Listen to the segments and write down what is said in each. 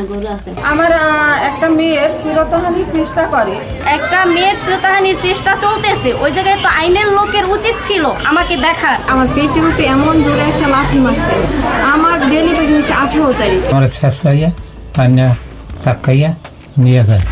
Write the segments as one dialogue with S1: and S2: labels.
S1: আছে।
S2: আমার একটা মেয়ের চিরতহানির চেষ্টা করে।
S1: একটা মেয়ের শ্রোতাহানির চেষ্টা চলতেছে। ওই জায়গায় তো আইনের লোকের উচিত ছিল আমাকে দেখার।
S3: আমার পেটের উপরে এমন জোরে একটা লাথি মারছে। আমার ডেলিভারি হয়েছে আঠেরো তারিখ।
S4: আমার শেষরাইয়া তান্যা টাকাইয়া নিয়ে যায়।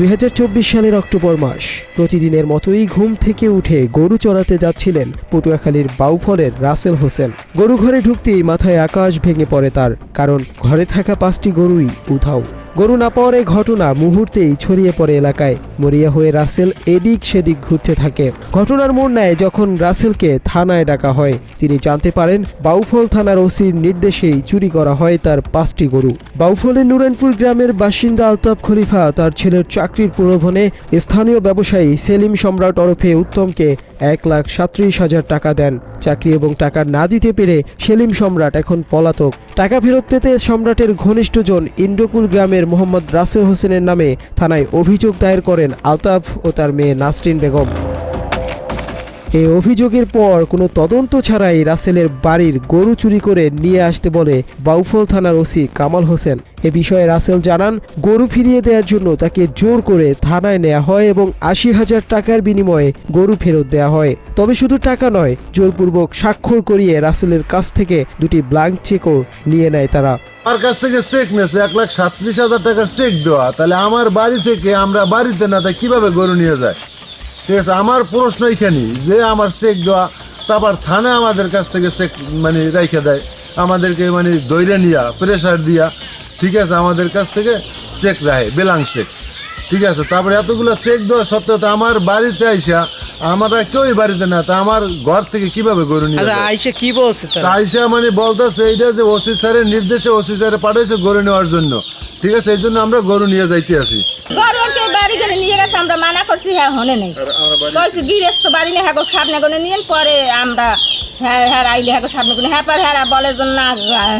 S5: দুই হাজার চব্বিশ সালের অক্টোবর মাস। প্রতিদিনের মতোই ঘুম থেকে উঠে গরু চড়াতে যাচ্ছিলেন পটুয়াখালীর বাউফলের রাসেল হোসেন। গরু ঘরে ঢুকতেই মাথায় আকাশ ভেঙে পড়ে তার, কারণ ঘরে থাকা পাঁচটি গরুই উধাও। গরু না পাওয়ার এই ঘটনা মুহূর্তেই ছড়িয়ে পড়ে এলাকায়। মরিয়া হয়ে রাসেল এদিক সেদিক ঘুরতে থাকে। ঘটনার মোড় নেয় যখন রাসেলকে থানায় ডাকা হয়। তিনি জানতে পারেন, বাউফল থানার ওসির নির্দেশেই চুরি করা হয় তার পাঁচটি গরু। বাউফলের নুরানপুর গ্রামের বাসিন্দা আলতাফ খলিফা তার ছেলের চাকরির প্রলোভনে স্থানীয় ব্যবসায়ী সেলিম সম্রাট ওরফে উত্তমকে এক লাখ সাত্রিশ হাজার টাকা দেন। চাকরি এবং টাকা না দিতে পেরে সেলিম সম্রাট এখন পলাতক। টাকা ফেরত পেতে সম্রাটের ঘনিষ্ঠজন ইন্দ্রকুল গ্রামের মোহাম্মদ রাসেল হোসেনের নামে থানায় অভিযোগ দায়ের করেন আলতাফ ও তার মেয়ে নাসরিন বেগম। এই অভিযোগের পর কোনো তদন্ত ছাড়াই রাসেলের বাড়ির গরু চুরি করে নিয়ে আসতে বলে বাউফল থানার ওসি কামাল হোসেন। এ বিষয়ে রাসেল জানান, গরু ফিরিয়ে দেওয়ার জন্য তাকে জোর করে থানায় নেওয়া হয় এবং আশি হাজার টাকার বিনিময়ে গরু ফেরত দেওয়া হয়। তবে শুধু টাকা নয়, জোরপূর্বক স্বাক্ষর করিয়ে রাসেলের কাছ থেকে দুটি ব্লাঙ্ক চেকও নিয়ে নেয় তারা।
S6: আমার কাছ থেকে চেক নেছে এক লাখ সাতত্রিশ হাজার টাকার চেক দেওয়া। তাহলে আমার বাড়ি থেকে আমরা বাড়িতে না তাই কীভাবে গরু নিয়ে যায়? ঠিক আছে, আমার প্রশ্ন এখানে যে আমার চেক দেওয়া, তারপর থানা আমাদের কাছ থেকে চেক মানে রেখে দেয়, আমাদেরকে মানে দৈরে নিয়া প্রেশার দিয়া, ঠিক আছে, আমাদের কাছ থেকে চেক রাখে বেলাং চেক ঠিক আছে তারপরে এতগুলো চেক দেওয়া সত্ত্বেও তো আমার বাড়িতে আইসা আমরা কেউই বাড়িতে না তা আমার ঘর থেকে কীভাবে গরু নিয়ে
S7: আচ্ছা আইসা কি বলছে তারা?
S6: আইসা মানে বলতেছে এইটা যে ওসি স্যারের নির্দেশে ওসি স্যারে পাঠাইছে গরু নেওয়ার জন্য। ঠিক আছে এই জন্য আমরা গরু নিয়ে যাইতে আছি।
S2: বাড়ি করে নিয়ে গেছে আমরা মানা করছি হ্যাঁ হনে নেই। কইছি গৃহস্থ বাড়ি নেই হ্যাঁ গো সামনে গনে নিয়ে পরে আমরা হ্যাঁ হ্যাঁ আইলে হ্যাঁ গো সামনে গনে হ্যাঁ পরে হ্যাঁ বলে না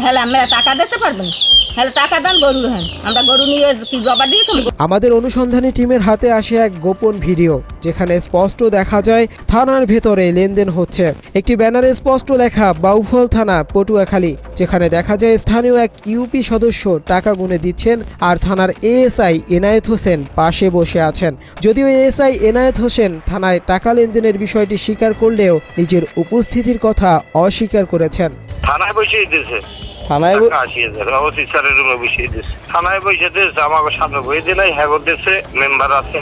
S2: হ্যাঁ আমরা টাকা দিতে পারবেন হ্যাঁ টাকা দেন গরু হ্যাঁ আমরা গরু নিয়ে কি জবা দিয়ে
S5: আমাদের অনুসন্ধানী টিমের হাতে আসে এক গোপন ভিডিও যেখানে স্পষ্ট দেখা যায় থানার ভেতরে লেনদেন হচ্ছে। একটি ব্যানারে স্পষ্ট লেখা বাউফল থানা পটুয়াখালী যেখানে দেখা যায় স্থানীয় এক ইউপি সদস্য টাকা গুনে দিচ্ছেন আর থানার এএসআই এনায়েত হোসেন পাশে বসে আছেন। যদিও এএসআই এনায়েত হোসেন থানায় টাকা লেনদেনের বিষয়টি স্বীকার করলেও নিজের উপস্থিতির কথা অস্বীকার করেছেন।
S8: থানায় বসিয়ে দিয়েছে।
S5: থানায়
S8: অবশ্যই স্যারের রুমে বসিয়ে দিয়েছে। থানায় বসে দিয়েছে আমাকে সামনে বই দিলাই হ্যাঁ দিয়েছে মেম্বার আছে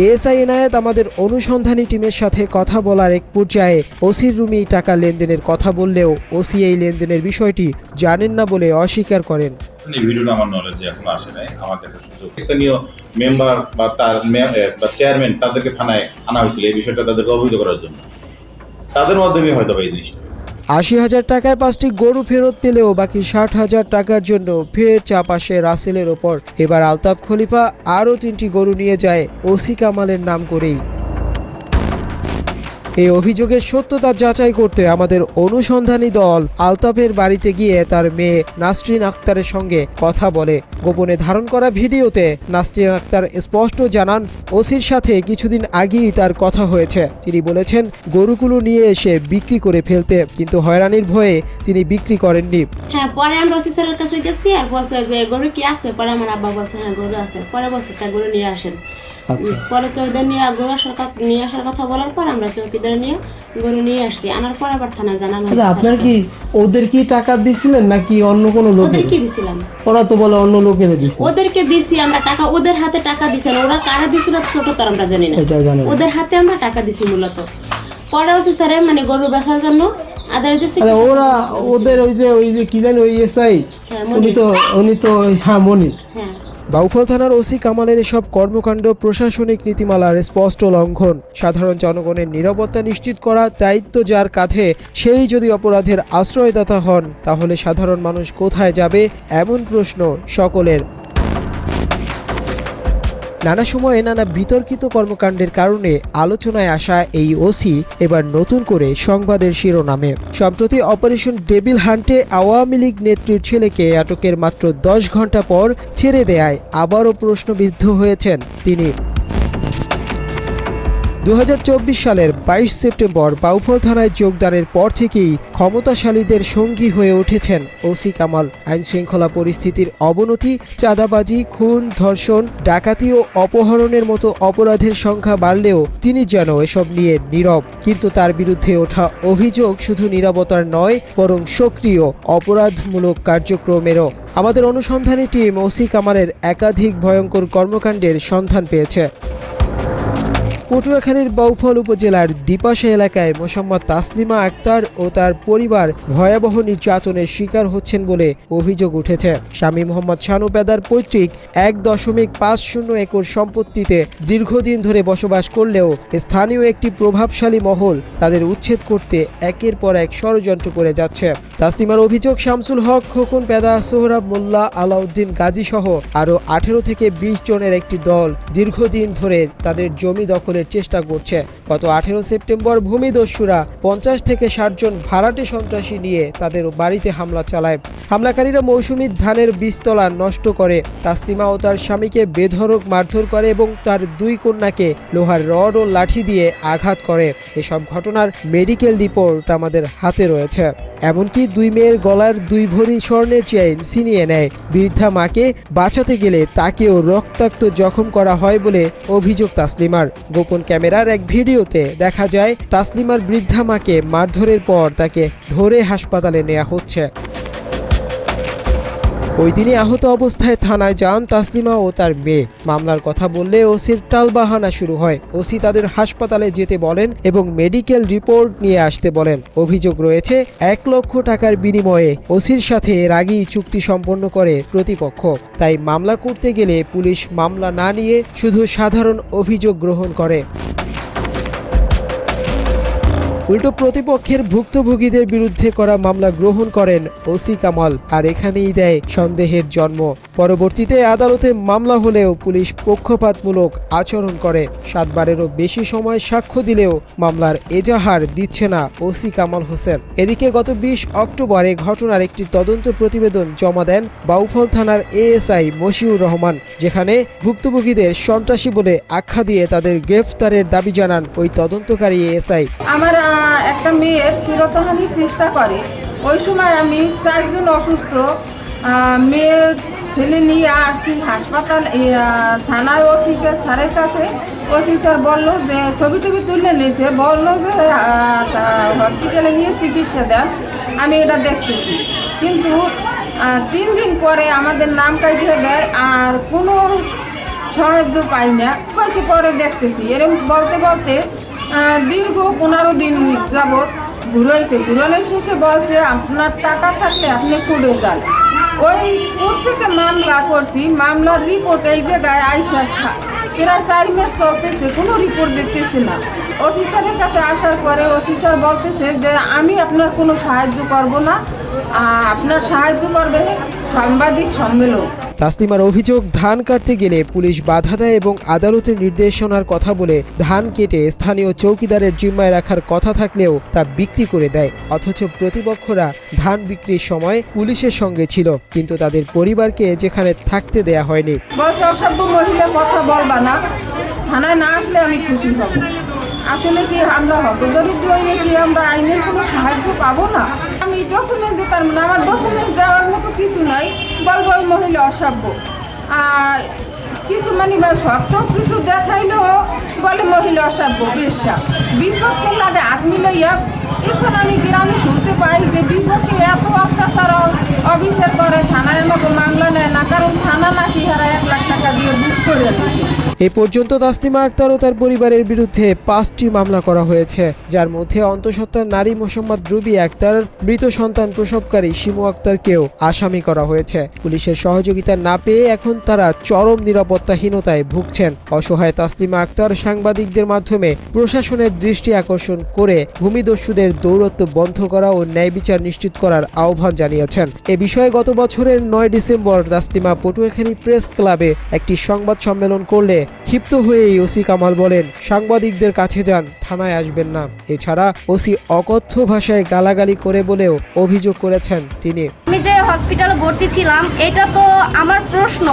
S5: এএসআই এনায়েত আমাদের অনুসন্ধানী টিমের সাথে কথা বলার এক পর্যায়ে ওসির রুমেই টাকা লেনদেনের কথা বললেও ওসি এই লেনদেনের বিষয়টি জানেন না বলে অস্বীকার করেন।
S9: এই ভিডিওটা আমার নলেজে এখনও আসে নাই আমার দেখার সুযোগ। স্থানীয় মেম্বার বা তার বা চেয়ারম্যান তাদেরকে থানায় আনা হয়েছিল এই বিষয়টা তাদেরকে অবহিত করার জন্য। তাদের মাধ্যমে হয়তো এই জিনিসটা
S5: আশি হাজার টাকায় পাঁচটি গরু ফেরত পেলেও বাকি ষাট হাজার টাকার জন্য ফের চাপ আসে রাসেলের ওপর। এবার আলতাফ খলিফা আরও তিনটি গরু নিয়ে যায় ওসি কামালের নাম করেই। এই অভিযোগের সত্যতা যাচাই করতে আমাদের অনুসন্ধানী দল আলতাফের বাড়িতে গিয়ে তার মেয়ে নাসরিন আক্তারের সঙ্গে কথা বলে। গোপনে ধারণ করা ভিডিওতে নাসরিন আক্তার স্পষ্ট জানান, ওসির সাথে কিছুদিন আগেই তার কথা হয়েছে। তিনি বলেছেন, গরুগুলো নিয়ে এসে বিক্রি করে ফেলতে, কিন্তু হয়রানির ভয়ে তিনি বিক্রি করেননি।
S1: হ্যাঁ পরে আমরা স্যারের কাছে গেছি আর বলছে যে, গরু কি আছে? পরে আমার আব্বা বলছে হ্যাঁ গরু আছে। পরে বলছে, তা গরু নিয়ে আসেন। পরে চৌকিদার নিয়ে গরু আসার কথা নিয়ে আসার কথা বলার পর আমরা চৌকিদার নিয়ে গরু নিয়ে আসছি। আনার পর আবার থানা জানানো
S7: আচ্ছা, আপনার কি ওদের কি টাকা দিছিলেন নাকি অন্য কোনো লোকের?
S1: ওদের কি দিছিলাম।
S7: ওরা তো বলে অন্য লোকের দিছে।
S1: ওদেরকে দিছি আমরা টাকা ওদের হাতে টাকা দিছেন ওরা কারা দিছিল ছোট তো আমরা জানি না।
S7: এটা জানেন না।
S1: ওদের হাতে আমরা টাকা দিছি মূলত। পরে হচ্ছে স্যারে মানে গরু বেচার জন্য আদারে দিছি
S7: আচ্ছা ওরা ওদের ওই যে ওই যে কি জানি ওই এসআই
S1: হ্যাঁ,
S7: উনি তো উনি তো হ্যাঁ মনির।
S1: হ্যাঁ।
S5: বাউফল থানার ওসি কামালের এসব কর্মকাণ্ড প্রশাসনিক নীতিমালার স্পষ্ট লঙ্ঘন। সাধারণ জনগণের নিরাপত্তা নিশ্চিত করা দায়িত্ব যার কাঁধে, সেই যদি অপরাধের আশ্রয়দাতা হন, তাহলে সাধারণ মানুষ কোথায় যাবে এমন প্রশ্ন সকলের। নানা সময়ে নানা বিতর্কিত কর্মকাণ্ডের কারণে আলোচনায় আসা এই ওসি এবার নতুন করে সংবাদের শিরোনামে। সম্প্রতি অপারেশন ডেবিল হান্টে আওয়ামী লীগ নেত্রীর ছেলেকে আটকের মাত্র দশ ঘণ্টা পর ছেড়ে দেয়ায় আবারও প্রশ্নবিদ্ধ হয়েছেন তিনি। দু হাজার চব্বিশ সালের বাইশ সেপ্টেম্বর বাউফল থানায় যোগদানের পর থেকেই ক্ষমতাশালীদের সঙ্গী হয়ে উঠেছেন ওসি কামাল। আইন শৃঙ্খলা পরিস্থিতির অবনতি, চাঁদাবাজি, খুন, ধর্ষণ, ডাকাতি ও অপহরণের মতো অপরাধের সংখ্যা বাড়লেও তিনি যেন এসব নিয়ে নীরব। কিন্তু তার বিরুদ্ধে ওঠা অভিযোগ শুধু নীরবতার নয়, বরং সক্রিয়, অপরাধমূলক কার্যক্রমেরও। আমাদের অনুসন্ধানী টিম ওসি কামালের একাধিক ভয়ঙ্কর কর্মকাণ্ডের সন্ধান পেয়েছে। পটুয়াখালীর বাউফল উপজেলার দ্বিপাশা এলাকায় মোসাম্মদ তাসলিমা আক্তার ও তার পরিবার ভয়াবহ নির্যাতনের শিকার হচ্ছেন বলে অভিযোগ উঠেছে। স্বামী মোহাম্মদ শানু পেদার পৈতৃক এক দশমিক পাঁচ শূন্য একর সম্পত্তিতে দীর্ঘদিন ধরে বসবাস করলেও স্থানীয় একটি প্রভাবশালী মহল তাদের উচ্ছেদ করতে একের পর এক ষড়যন্ত্র করে যাচ্ছে। তাসলিমার অভিযোগ, শামসুল হক, খোকন পেদা সোহরাব মোল্লা, আলাউদ্দিন গাজী সহ আরও আঠেরো থেকে বিশ জনের একটি দল দীর্ঘদিন ধরে তাদের জমি দখলের চেষ্টা করছে। গত আঠেরো সেপ্টেম্বর ভূমিদস্যুরা পঞ্চাশ থেকে ষাট জন ভাড়াটে সন্ত্রাসী নিয়ে তাদের বাড়িতে হামলা চালায়। হামলাকারীরা মৌসুমী ধানের বীজতলা নষ্ট করে, তাসলিমা ও তার স্বামীকে বেধড়ক মারধর করে এবং তার দুই কন্যাকে লোহার রড ও লাঠি দিয়ে আঘাত করে। এসব ঘটনার মেডিকেল রিপোর্ট আমাদের হাতে রয়েছে। এমনকি দুই মেয়ের গলার দুই ভরি স্বর্ণের চেইন ছিনিয়ে নেয়। বৃদ্ধা মাকে বাঁচাতে গেলে তাকেও রক্তাক্ত জখম করা হয় বলে অভিযোগ তাসলিমার। গোপন ক্যামেরার এক ভিডিওতে দেখা যায়, তাসলিমার বৃদ্ধা মাকে মারধরের পর তাকে ধরে হাসপাতালে নেওয়া হচ্ছে। ওই দিনই আহত অবস্থায় থানায় যান তাসলিমা ও তার মেয়ে। মামলার কথা বললে ওসির টালবাহানা শুরু হয়। ওসি তাদের হাসপাতালে যেতে বলেন এবং মেডিকেল রিপোর্ট নিয়ে আসতে বলেন। অভিযোগ রয়েছে, এক লক্ষ টাকার বিনিময়ে ওসির সাথে এর আগেই চুক্তি সম্পন্ন করে প্রতিপক্ষ। তাই মামলা করতে গেলে পুলিশ মামলা না নিয়ে শুধু সাধারণ অভিযোগ গ্রহণ করে। উল্টো প্রতিপক্ষের ভুক্তভোগীদের বিরুদ্ধে করা মামলা গ্রহণ করেন ওসি কামাল, আর এখানেই দেয় সন্দেহের জন্ম। পরবর্তীতে আদালতে মামলা হলেও পুলিশ পক্ষপাতমূলক আচরণ করে। সাতবারেরও বেশি সময় সাক্ষ্য দিলেও মামলার এজাহার দিচ্ছে না ওসি কামাল হোসেন। এদিকে গত বিশ অক্টোবরে ঘটনার একটি তদন্ত প্রতিবেদন জমা দেন বাউফল থানার এএসআই মশিউর রহমান, যেখানে ভুক্তভোগীদের সন্ত্রাসী বলে আখ্যা দিয়ে তাদের গ্রেফতারের দাবি জানান ওই তদন্তকারী এএসআই।
S2: আমার একটা মেয়ের চিরতহানির চেষ্টা করে। ওই সময় আমি চারজন অসুস্থ মেয়ের ছেলে নিয়ে আসছি হাসপাতাল থানায় ওসি স্যারের কাছে। ওসি স্যার বলল যে, ছবি টবি তুলে নিয়েছে। বলল যে হসপিটালে নিয়ে চিকিৎসা দেন। আমি এটা দেখতেছি। কিন্তু তিন দিন পরে আমাদের নাম কাটিয়ে দেয় আর কোনো সাহায্য পাই না। কয়েছে পরে দেখতেছি। এরকম বলতে বলতে দীর্ঘ পনেরো দিন যাবৎ ঘুরাইছে ঘুরানোর শেষে বলছে, আপনার টাকা থাকলে আপনি কুড়ে যান। ওই কোর্ট থেকে মামলা করছি। মামলার রিপোর্ট এই জায়গায় আইসা প্রায় চার মাস চলতেছে, কোনো রিপোর্ট দেখতেছি না। ওসি স্যারের কাছে আসার পরে স্যার বলতেছে যে, আমি আপনার কোনো সাহায্য করব না। আপনার সাহায্য করবে সাংবাদিক সম্মেলন।
S5: তাসলিমার অভিযোগ, ধান কাটতে গেলে পুলিশ বাধা দেয় এবং আদালতের নির্দেশনার কথা বলে ধান কেটে স্থানীয় চৌকিদারের জিম্মায় রাখার কথা থাকলেও তা বিক্রি করে দেয়। অথচ প্রতিপক্ষরা ধান বিক্রির সময় পুলিশের সঙ্গে ছিল, কিন্তু তাদের পরিবারকে যেখানে থাকতে দেয়া হয়নি।
S2: কথা বলবা না। থানায় না আসলে আমি খুশি হব। আসলে কি আমরা হবে হয়ে কি আমরা আইনের কোনো সাহায্য পাবো না? আমি ডকুমেন্ট দিতাম না আমার ডকুমেন্ট দেওয়ার মতো কিছু নাই, বলব ওই মহিলা অসভ্য। আর কিছু মানে শক্ত কিছু দেখাইলেও বলে মহিলা অসভ্য বিশ্বাস বিপক্ষে লাগে হাত মিলাইয়া এখন আমি গ্রামে শুনতে পাই যে বিপক্ষে এত অত্যাচার অফিসের করে থানায় আমাকে মামলা নেয় না কারণ থানা নাকি হারা এক লাখ টাকা দিয়ে বুক করে নিয়েছে
S5: এ পর্যন্ত তাসলিমা আক্তার ও তার পরিবারের বিরুদ্ধে পাঁচটি মামলা করা হয়েছে, যার মধ্যে অন্তঃসত্ত্বার নারী মোসাম্মদ রুবি আক্তার, মৃত সন্তান প্রসবকারী শিমু আক্তারকেও আসামি করা হয়েছে। পুলিশের সহযোগিতা না পেয়ে এখন তারা চরম নিরাপত্তাহীনতায় ভুগছেন। অসহায় তাসলিমা আক্তার সাংবাদিকদের মাধ্যমে প্রশাসনের দৃষ্টি আকর্ষণ করে ভূমিদস্যুদের দৌরত্ব বন্ধ করা ও ন্যায় বিচার নিশ্চিত করার আহ্বান জানিয়েছেন। এ বিষয়ে গত বছরের নয় ডিসেম্বর তাসলিমা পটুয়াখালী প্রেস ক্লাবে একটি সংবাদ সম্মেলন করলে ক্ষিপ্ত হয়েই ওসি কামাল বলেন, সাংবাদিকদের কাছে যান, থানায় আসবেন না। এছাড়া ওসি অকথ্য ভাষায় গালাগালি করে বলেও অভিযোগ করেছেন তিনি।
S10: আমি যে হসপিটালে ভর্তি ছিলাম, এটা তো আমার প্রশ্ন।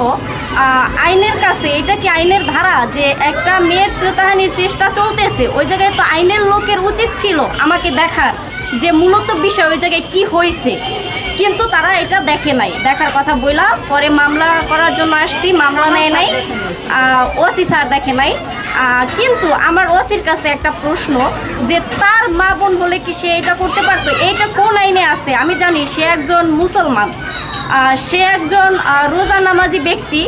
S10: আইনের কাছে, এটা কি আইনের ধারা যে একটা মেয়ের শ্রোতাহানির চেষ্টা চলতেছে? ওই জায়গায় তো আইনের লোকের উচিত ছিল আমাকে দেখার যে মূলত বিষয়, ওই জায়গায় কি হয়েছে? কিন্তু তারা এটা দেখে নাই। দেখার কথা বইলা পরে মামলা করার জন্য আসছি, মামলা নেয় নাই। ওসি স্যার দেখে নাই। কিন্তু আমার ওসির কাছে একটা প্রশ্ন যে তার মা বোন হলে কি সে এটা করতে পারতো? এইটা কোন আইনে আছে? আমি জানি সে একজন মুসলমান। সে একজন রোজা নামাজি ব্যক্তি।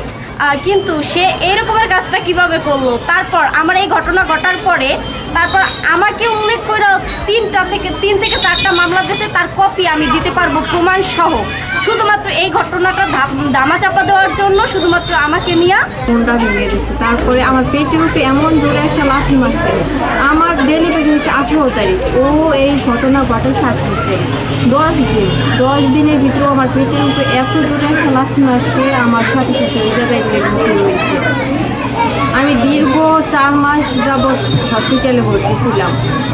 S10: কিন্তু সে এরকমের কাজটা কীভাবে করল? তারপর আমার এই ঘটনা ঘটার পরে তারপর আমাকে উল্লেখ করে তিনটা থেকে তিন থেকে চারটা মামলা দিয়েছে তার কপি আমি দিতে পারব প্রমাণ সহ। শুধুমাত্র এই ঘটনাটা দামা চাপা দেওয়ার জন্য শুধুমাত্র আমাকে নিয়ে
S3: মনটা ভেঙে দিচ্ছে তারপরে আমার পেটের উপরে এমন জোরে একটা লাথি মারছে। আমার ডেলিভারি হয়েছে আঠেরো তারিখ। ও এই ঘটনা ঘটেছে আঠাশ তারিখ। দশ দিন। দশ দিনের ভিতরেও আমার পেটের উপরে এত জোরে একটা লাথি মারছে, আমার সাথে সাথে ওই জায়গায় শুরু হয়েছে আমি দীর্ঘ চার মাস যাবৎ হসপিটালে ভর্তি ছিলাম।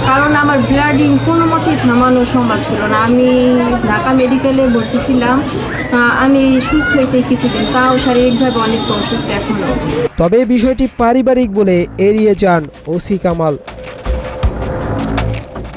S3: কারণ আমার ব্লাডিং কোনো মতেই থামানো সম্ভব ছিল না। আমি ঢাকা মেডিকেলে ভর্তি ছিলাম। আমি সুস্থ হয়েছি কিছুদিন। তাও শারীরিকভাবে অনেক অসুস্থ এখনও
S5: তবে বিষয়টি পারিবারিক বলে এড়িয়ে যান ওসি কামাল।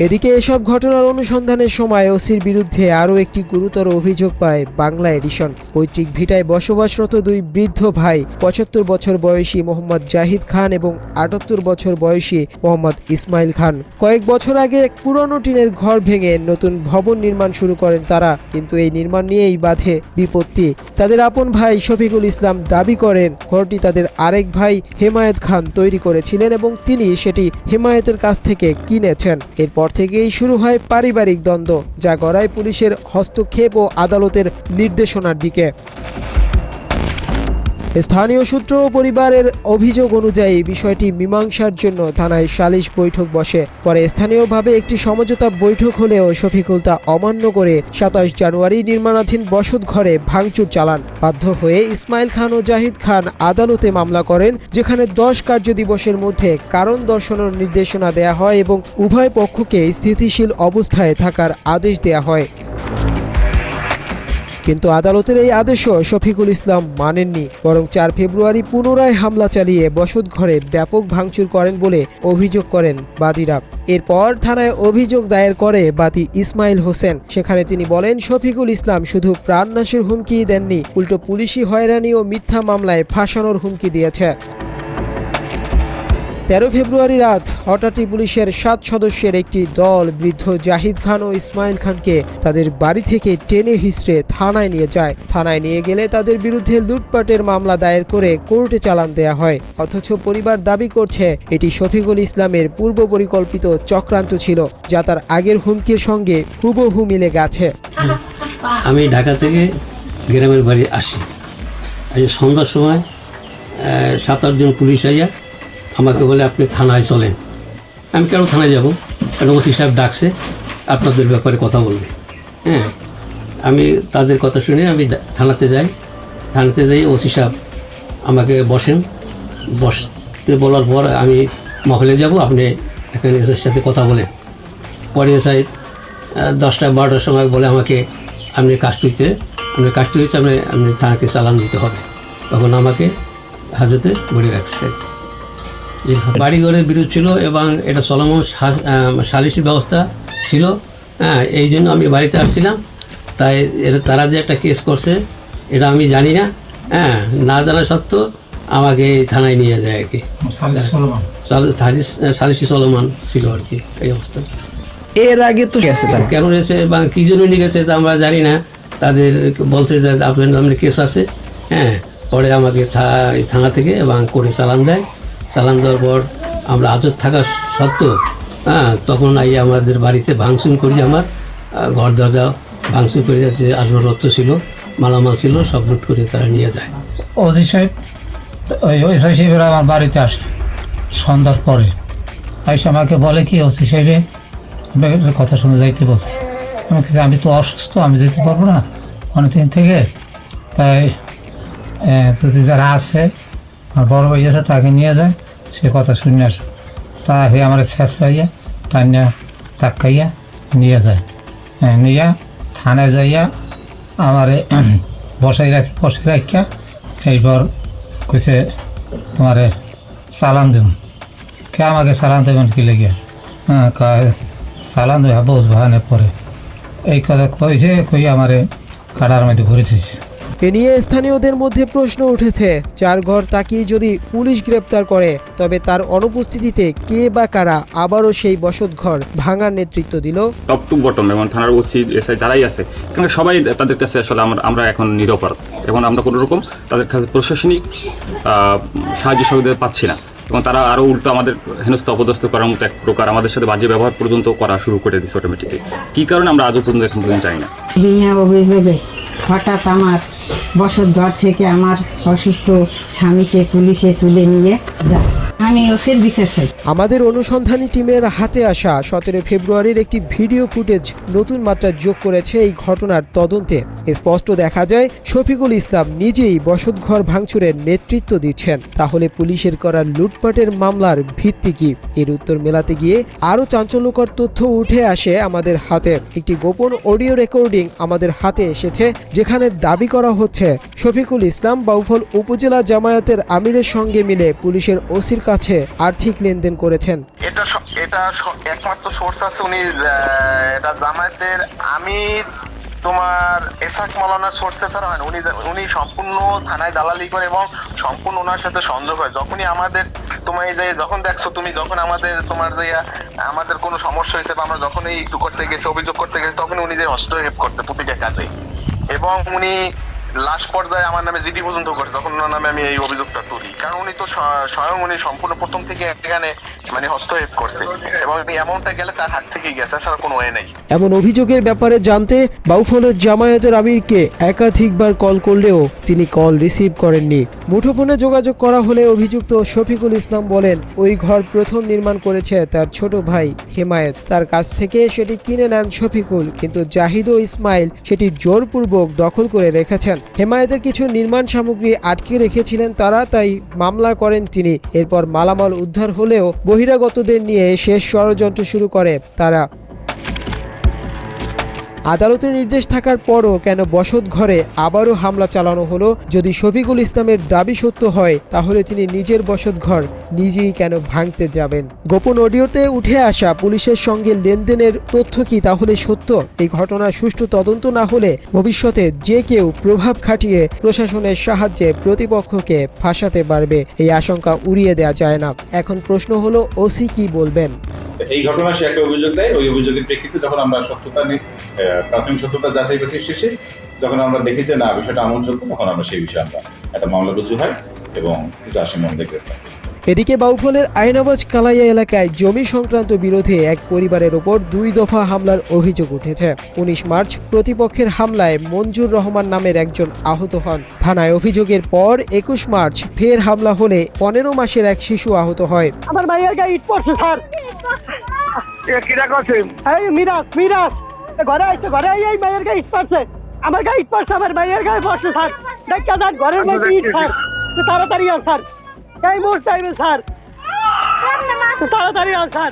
S5: এদিকে এসব ঘটনার অনুসন্ধানের সময় ওসির বিরুদ্ধে আরও একটি গুরুতর অভিযোগ পায় বাংলা এডিশন। পৈতৃক ভিটায় বসবাসরত দুই বৃদ্ধ ভাই, পঁচাত্তর বছর বয়সী মোহাম্মদ জাহিদ খান এবং আটাত্তর বছর বয়সী মোহাম্মদ ইসমাইল খান। কয়েক বছর আগে এক পুরনো টিনের ঘর ভেঙে নতুন ভবন নির্মাণ শুরু করেন তারা, কিন্তু এই নির্মাণ নিয়েই বাধে বিপত্তি। তাদের আপন ভাই শফিকুল ইসলাম দাবি করেন, ঘরটি তাদের আরেক ভাই হেমায়েত খান তৈরি করেছিলেন এবং তিনি সেটি হেমায়েতের কাছ থেকে কিনেছেন। এরপর থেকেই শুরু হয় পারিবারিক দ্বন্দ্ব যা গড়ায় পুলিশের হস্তক্ষেপ ও আদালতের নির্দেশনার দিকে। স্থানীয় সূত্র ও পরিবারের অভিযোগ অনুযায়ী বিষয়টি মীমাংসার জন্য থানায় সালিশ বৈঠক বসে। পরে স্থানীয়ভাবে একটি সমঝোতা বৈঠক হলেও শফিকুল তা অমান্য করে সাতাশ জানুয়ারি নির্মাণাধীন বসত ঘরে ভাঙচুর চালান। বাধ্য হয়ে ইসমাইল খান ও জাহিদ খান আদালতে মামলা করেন, যেখানে দশ কার্য দিবসের মধ্যে কারণ দর্শানোর নির্দেশনা দেয়া হয় এবং উভয় পক্ষকে স্থিতিশীল অবস্থায় থাকার আদেশ দেয়া হয়। কিন্তু আদালতের এই আদেশও শফিকুল ইসলাম মানেননি, বরং চার ফেব্রুয়ারি পুনরায় হামলা চালিয়ে বসত ঘরে ব্যাপক ভাঙচুর করেন বলে অভিযোগ করেন বাদীরা। এরপর থানায় অভিযোগ দায়ের করে বাদী ইসমাইল হোসেন। সেখানে তিনি বলেন, শফিকুল ইসলাম শুধু প্রাণনাশের হুমকি দেননি, উল্টো পুলিশি হয়রানি ও মিথ্যা মামলায় ফাঁসানোর হুমকি দিয়েছে। তেরো ফেব্রুয়ারি রাত হঠাৎই পুলিশের সাত সদস্যের একটি দল বৃদ্ধ জাহিদ খান ও ইসমাইল খানকে তাদের বাড়ি থেকে টেনে হিসড়ে থানায় নিয়ে যায়। থানায় নিয়ে গেলে তাদের বিরুদ্ধে লুটপাটের মামলা দায়ের করে কোর্টে চালান দেয়া হয়। অথচ পরিবার দাবি করছে, এটি শফিকুল ইসলামের পূর্ব পরিকল্পিত চক্রান্ত ছিল, যা তার আগের হুমকির সঙ্গে হুবহু মিলে গেছে।
S11: আমি ঢাকা থেকে গ্রামের বাড়ি আসি। সন্ধ্যার সময় সাত আটজন পুলিশ আইয়া আমাকে বলে, আপনি থানায় চলেন। আমি কেন থানায় যাব? কারণ ওসি সাহেব ডাকছে? আপনাদের ব্যাপারে কথা বলবে। হ্যাঁ আমি তাদের কথা শুনে আমি থানাতে যাই। থানাতে যাই, ওসি সাহেব আমাকে বসেন। বসতে বলার পর আমি মহলে যাব, আপনি এখানে এসের সাথে কথা বলেন। পরে এসআই দশটা, বারোটার সময় বলে আমাকে, আপনি কাস্টুইতে আপনি কাস্টুইতে আপনি আপনি থানাকে চালান দিতে হবে। তখন আমাকে হাজতে ভরে রাখছে। বাড়িঘরের বিরোধ ছিল এবং এটা চলমান সালিসি ব্যবস্থা ছিল। হ্যাঁ এই জন্য আমি বাড়িতে আসছিলাম। তাই এটা তারা যে একটা কেস করছে এটা আমি জানি না। হ্যাঁ না জানা সত্ত্বেও আমাকে থানায় নিয়ে যায় আর কি। সালিস চলমান? ছিল আর কি এই অবস্থা।
S7: এর আগে তো গেছে তারা
S11: কেন রয়েছে বা কী জন্য নিয়ে গেছে তা আমরা জানি না। তাদের বলছে যে আপনার নামে কেস আছে। হ্যাঁ পরে আমাকে থানা থেকে এবং করে চালান দেয়। চালান দেওয়ার পর আমরা আজত থাকা সত্ত্বেও হ্যাঁ তখন আই আমাদের বাড়িতে ভাঙচুর করি আমার ঘর দরজা ভাঙচুর করে যে আসবাবপত্র ছিল, মালামাল ছিল, সব লুট করে তারা নিয়ে যায়।
S4: ওসি সাহেব, ওই সাহেবের আমার বাড়িতে আসে সন্ধ্যার পরে। আইসে আমাকে বলে কি ওসি সাহেবে কথা শুনে যাইতে বলছি। আমি কিছু আমি তো অসুস্থ, আমি যেতে পারব না অনেকদিন থেকে। তাই যদি যারা আছে, আমার বড় ভাই আছে, তাকে নিয়ে যায়। সে কথা শুনে আসে। তা হে আমার শেষরাইয়া টানিয়া টাক্কাইয়া নিয়ে যায়। হ্যাঁ, নিয়ে থানায় যাইয়া আমারে বসাই রাখি বসাই রাখিয়া এইবার কইছে তোমারে চালান দেব কে আমাকে চালান দেবেন কি লেগে হ্যাঁ চালান দেবে বোঝ ভানে পরে। এই কথা কইছে কই আমারে কাটার মধ্যে ভরে থুইছে।
S5: এ নিয়ে স্থানীয়দের মধ্যে প্রশ্ন উঠেছে। চার ঘর তাকিয়ে যদি পুলিশ গ্রেপ্তার করে তবে তার অনুপস্থিতিতে কে বা কারা আবারও সেই বসত ঘর ভাঙার নেতৃত্ব দিল?
S12: টপ টু বটম এবং থানার ওসি এসআই যারাই আছে কারণ সবাই তাদের কাছে আসলে আমরা আমরা এখন নিরপরাধ এখন আমরা কোনো রকম তাদের কাছে প্রশাসনিক আহ, সাহায্য সহযোগিতা পাচ্ছি না। এবং তারা আরও উল্টো আমাদের হেনস্থ অপদস্থ করার মতো এক প্রকার আমাদের সাথে বাজে ব্যবহার পর্যন্ত করা শুরু করে দিচ্ছে অটোমেটিকলি কী কারণে আমরা আজও পর্যন্ত এখন পর্যন্ত জানি না?
S13: অভিযোগে হঠাৎ আমার বসত ঘর থেকে আমার অসুস্থ স্বামীকে পুলিশে তুলে নিয়ে যায়। আমি ওসির বিচার চাই।
S5: আমাদের অনুসন্ধানী টিমের হাতে আসা সতেরো ফেব্রুয়ারির একটি ভিডিও ফুটেজ নতুন মাত্রা যোগ করেছে এই ঘটনার তদন্তে। স্পষ্ট দেখা যায়, শফিকুল ইসলাম নিজেই বসতঘর ভাঙচুরের নেতৃত্ব দিচ্ছেন। তাহলে পুলিশের করা লুটপাটের মামলার ভিত্তি কি? এর উত্তর মেলাতে গিয়ে আরও চাঞ্চল্যকর তথ্য উঠে আসে আমাদের হাতে। একটি গোপন অডিও রেকর্ডিং আমাদের হাতে এসেছে, যেখানে দাবি করা হচ্ছে, শফিকুল ইসলাম বাউফল উপজেলা জামায়াতের আমিরের সঙ্গে মিলে পুলিশের ওসির কাছে আর্থিক লেনদেন করেছেন।
S8: এটা এটা একমাত্র সোর্স আছে উনি এটা জামায়াতের। আমি তোমার এসাক সোর্সে ছাড়া হয় উনি উনি সম্পূর্ণ থানায় দালালি করে এবং সম্পূর্ণ ওনার সাথে সংযোগ হয়। যখনই আমাদের, তোমার যে, যখন দেখছ তুমি, যখন আমাদের, তোমার যে, আমাদের কোনো সমস্যা হয়েছে বা আমরা যখন এই করতে গেছি, অভিযোগ করতে গেছি তখন উনি যে হস্তক্ষেপ করতে প্রতিটা কাজে। এবং উনি লাস্ট পর্যায়ে আমার নামে জিডি পর্যন্ত করে, তখন ওনার নামে আমি এই অভিযোগটা তুলি। কারণ উনি তো স্বয়ং উনি সম্পূর্ণ প্রথম থেকে এখানে মানে হস্তক্ষেপ করছে। এবং অ্যামাউন্টটা গেলে তার হাত থেকেই গেছে ছাড়া কোনো ওয়ে নেই।
S5: এমন অভিযোগের ব্যাপারে জানতে বাউফলের জামায়াতের আমিরকে একাধিকবার কল করলেও তিনি কল রিসিভ করেননি। মুঠোফোনে যোগাযোগ করা হলে অভিযুক্ত শফিকুল ইসলাম বলেন, ওই ঘর প্রথম নির্মাণ করেছে তার ছোট ভাই হেমায়েত। তার কাছ থেকে সেটি কিনে নেন শফিকুল, কিন্তু জাহিদ ও ইসমাইল সেটি জোরপূর্বক দখল করে রেখেছেন। হেমায়েতের কিছু নির্মাণ সামগ্রী আটকে রেখেছিলেন তারা, তাই মামলা করেন তিনি। এরপর মালামাল উদ্ধার হলেও বহিরাগতদের নিয়ে শেষ ষড়যন্ত্র শুরু করে তারা। আদালতের নির্দেশ থাকার পরও কেন বসত ঘরে আবারও হামলা চালানো হলো? যদি শফিকুল ইসলামের দাবি সত্য হয়, তাহলে তিনি নিজের বসত ঘর নিজেই কেন ভাঙতে যাবেন? গোপন অডিওতে উঠে আসা পুলিশের সঙ্গে লেনদেনের তথ্য কি তাহলে সত্য? এই ঘটনার সুষ্ঠু তদন্ত না হলে ভবিষ্যতে যে কেউ প্রভাব খাটিয়ে প্রশাসনের সাহায্যে প্রতিপক্ষকে ফাঁসাতে পারবে, এই আশঙ্কা উড়িয়ে দেওয়া যায় না। এখন প্রশ্ন হলো, ওসি কি বলবেন?
S9: এই ঘটনা সে একটা অভিযোগ দেয়। ওই অভিযোগের প্রেক্ষিতে যখন আমরা সত্যতা প্রাথমিক সত্যতা যাচাই বাছাই শেষে যখন আমরা দেখি যে না বিষয়টা আমলযোগ্য তখন আমরা সেই বিষয়ে আমরা একটা মামলা রুজু হয় এবং কিছু আসামি মধ্যে গ্রেপ্তার
S5: এদিকে বাউফলের আইনাবাজ কালাইয়া এলাকায় জমি সংক্রান্ত বিরোধে এক পরিবারের ওপর দুই দফা হামলার অভিযোগ উঠেছে। উনিশ মার্চ প্রতিপক্ষের হামলায় মঞ্জুর রহমান নামের একজন আহত হন। থানায় অভিযোগের পর একুশ মার্চ ফের হামলা হলে পনেরো মাসের এক শিশু আহত হয়।
S13: আমার ভাইয়ের গায়ে ইট পড়ছে স্যার।
S8: কিরা করছে
S13: মিরাজ মিরাজ। এ ঘরে আসছে ঘরে আই এই মায়ের গায়ে ইট পড়ছে। আমার গায়ে ইট পড়ছে আমার মায়ের গায়ে পড়ছে স্যার। দেখা যান ঘরের মধ্যে ইট স্যার। তাড়াতাড়ি আন স্যার। এই মুহূর্তে আইবে স্যার। তাড়াতাড়ি আন স্যার।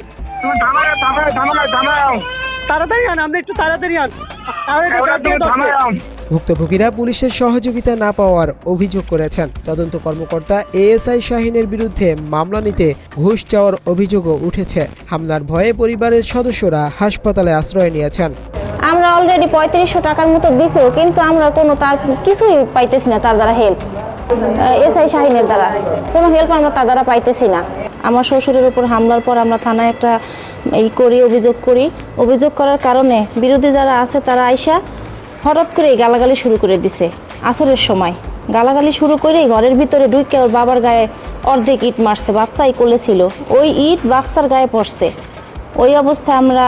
S13: তাড়াতাড়ি আন আপনি একটু তাড়াতাড়ি আন।
S5: ভুক্তভোগীরা পুলিশের সহযোগিতা না পাওয়ার অভিযোগ করেছেন। তদন্ত কর্মকর্তা এএসআই শাহিনের বিরুদ্ধে মামলা নিতে ঘুষ চাওয়ার অভিযোগও উঠেছে। হামলার ভয়ে পরিবারের সদস্যরা হাসপাতালে আশ্রয় নিয়েছেন।
S14: আমরা অলরেডি পঁয়ত্রিশশো টাকার মতো দিছেও, কিন্তু আমরা কোনো তার কিছুই পাইতেছি না তার দ্বারা হেল্প এসআই শাহিনের দ্বারা। কোনো হেল্প আমরা তার দ্বারা পাইতেছি না। আমার শ্বশুরের উপর হামলার পর আমরা থানায় একটা এই করি, অভিযোগ করি। অভিযোগ করার কারণে বিরোধী যারা আছে তারা আইসা হঠাৎ করে গালাগালি শুরু করে দিছে। আসরের সময় গালাগালি শুরু করে ঘরের ভিতরে ঢুকে ওর বাবার গায়ে অর্ধেক ইট মারছে, বাচ্চাই কোলেছিল ওই ইট বাচ্চার গায়ে পড়ছে। ওই অবস্থায় আমরা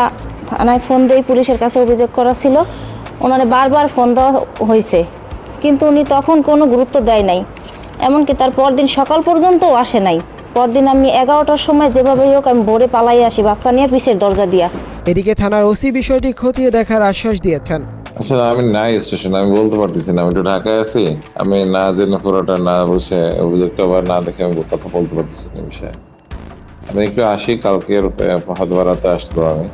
S14: থানায় ফোন দিয়ে পুলিশের কাছে অভিযোগ করা ছিল। ওনারে বারবার ফোন দেওয়া হয়েছে কিন্তু উনি তখন কোনো গুরুত্ব দেয় নাই। এমনকি তার পরদিন সকাল পর্যন্তও আসে নাই। পরদিন আমি এগারোটার সময় যেভাবেই হোক আমি ভোরে পালাই আসি বাচ্চা নিয়ে পিসের দরজা দিয়া।
S5: এদিকে থানার ওসি বিষয়টি খতিয়ে দেখার আশ্বাস দিয়েছেন।
S15: আচ্ছা আমি নাই স্টেশন আমি বলতে পারতেছি না আমি একটু ঢাকায় আছি। আমি না জেনে পুরোটা না বসে অভিযোগটা আবার না দেখে আমি কথা বলতে পারতেছি না এই বিষয়ে। আমি একটু আসি কালকের হাত বাড়াতে আসলো আমি।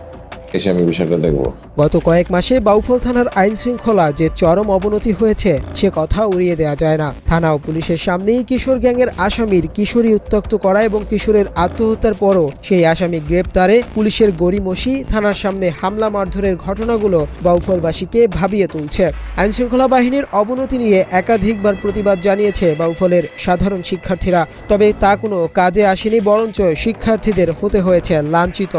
S15: এসে আমি বিষয়টা দেখব।
S5: গত কয়েক মাসে বাউফল থানার আইন শৃঙ্খলা যে চরম অবনতি হয়েছে, সে কথা উড়িয়ে দেওয়া যায় না। থানা ও পুলিশের সামনেই কিশোর গ্যাংয়ের আসামির কিশোরী উত্তক্ত করা এবং কিশোরের আত্মহত্যার পরও সেই আসামি গ্রেপ্তারে পুলিশের গড়িমসি, থানার সামনে হামলা মারধরের ঘটনাগুলো বাউফলবাসীকে ভাবিয়ে তুলছে। আইন শৃঙ্খলা বাহিনীর অবনতি নিয়ে একাধিকবার প্রতিবাদ জানিয়েছে বাউফলের সাধারণ শিক্ষার্থীরা, তবে তা কোনো কাজে আসেনি, বরঞ্চ শিক্ষার্থীদের হতে হয়েছে লাঞ্ছিত।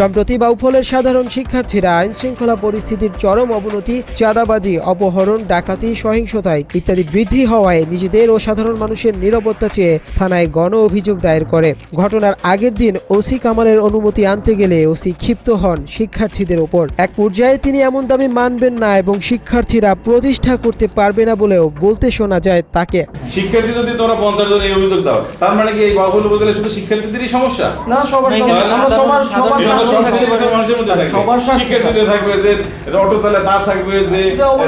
S5: সম্প্রতি বাউফলের সাধারণ শিক্ষার্থীরা আইন শৃঙ্খলা পরিস্থিতির চরম অবনতি চাঁদাবাজি অপহরণ ডাকাতি সহিংসতায় ইত্যাদি বৃদ্ধি হওয়ায় নিজেদের ও সাধারণ মানুষের নিরাপত্তা চেয়ে থানায় গণ অভিযোগ দায়ের করে। ঘটনার আগের দিন ওসি কামালের অনুমতি আনতে গেলে ওসি ক্ষিপ্ত হন শিক্ষার্থীদের ওপর। এক পর্যায়ে তিনি এমন দাবি মানবেন না এবং শিক্ষার্থীরা প্রতিষ্ঠা করতে পারবে না বলেও বলতে শোনা যায় তাকে।
S12: শিক্ষার্থী যদি তোমরা পঞ্চাশ জন এই অভিযোগ দাও তার মানে কি এই বাহুল উপজেলায় শুধু শিক্ষার্থীদেরই সমস্যা?
S7: না সবার আমরা সবার সবার
S12: এটা তো সব শ্রেণির মানুষের মধ্যে থাকবে। শিক্ষার্থীদের থাকবে। যে অটো চালায় তার থাকবে যে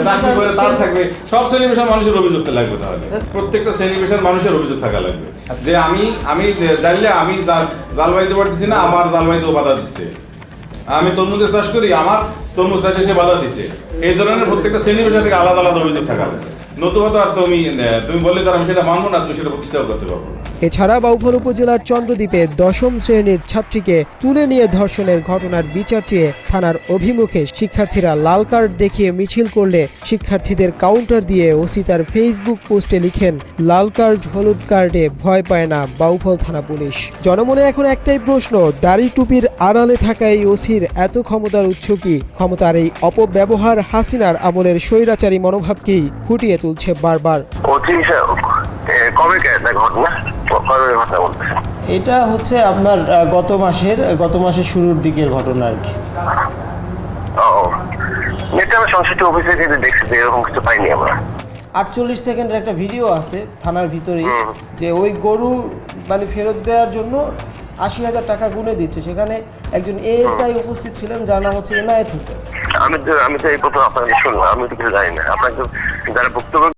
S12: চাকরি করে তার থাকবে। সব শ্রেণি পেশার মানুষের অভিযোগ লাগবে তাহলে। প্রত্যেকটা শ্রেণি পেশার মানুষের অভিযোগ থাকা লাগবে। যে আমি আমি জানলে আমি জাল জাল বাইতে পারতেছি না আমার জাল বাধা দিচ্ছে আমি তরমুজের চাষ করি আমার তরমুজ চাষে সে বাধা দিচ্ছে এই ধরনের প্রত্যেকটা শ্রেণি পেশা থেকে আলাদা আলাদা অভিযোগ থাকা লাগবে। নতুবা তো তুমি তুমি বললে তার আমি সেটা মানবো না, তুমি সেটা প্রতিষ্ঠাও করতে পারব
S5: এছাড়া বাউফল উপজেলার চন্দ্রদ্বীপে দশম শ্রেণির ছাত্রীকে তুলে নিয়ে ধর্ষণের ঘটনার বিচার চেয়ে থানার অভিমুখে শিক্ষার্থীরা লাল কার্ড দেখিয়ে মিছিল করলে শিক্ষার্থীদের কাউন্টার দিয়ে ওসি তার ফেসবুক পোস্টে লিখেন, লাল কার্ড, হলুদ কার্ডে ভয় পায় না বাউফল থানা পুলিশ। জনমনে এখন একটাই প্রশ্ন, দাড়ি টুপির আড়ালে থাকা এই ওসির এত ক্ষমতার উৎস কি? ক্ষমতার এই অপব্যবহার হাসিনার আমলের স্বৈরাচারী মনোভাবকেই ফুটিয়ে তুলছে বারবার।
S8: কবে ঘটনা?
S7: এটা হচ্ছে আপনার গত মাসের গত মাসের শুরুর দিকের ঘটনা আর কি।
S8: ও নেটে আমি সংশ্লিষ্ট অফিসে কিন্তু দেখছি এরকম কিছু পাইনি আমরা।
S7: আটচল্লিশ সেকেন্ডের একটা ভিডিও আছে থানার ভিতরেই যে ওই গরু মানে ফেরত দেওয়ার জন্য আশি হাজার টাকা গুনে দিচ্ছে। সেখানে একজন এএসআই উপস্থিত ছিলেন যার নাম হচ্ছে এনায়েত হোসেন।
S8: আমি তো আমি তো এই কথা আপনাকে শুনলাম আমি তো কিছু জানি না। আপনাকে যারা বক্তব্য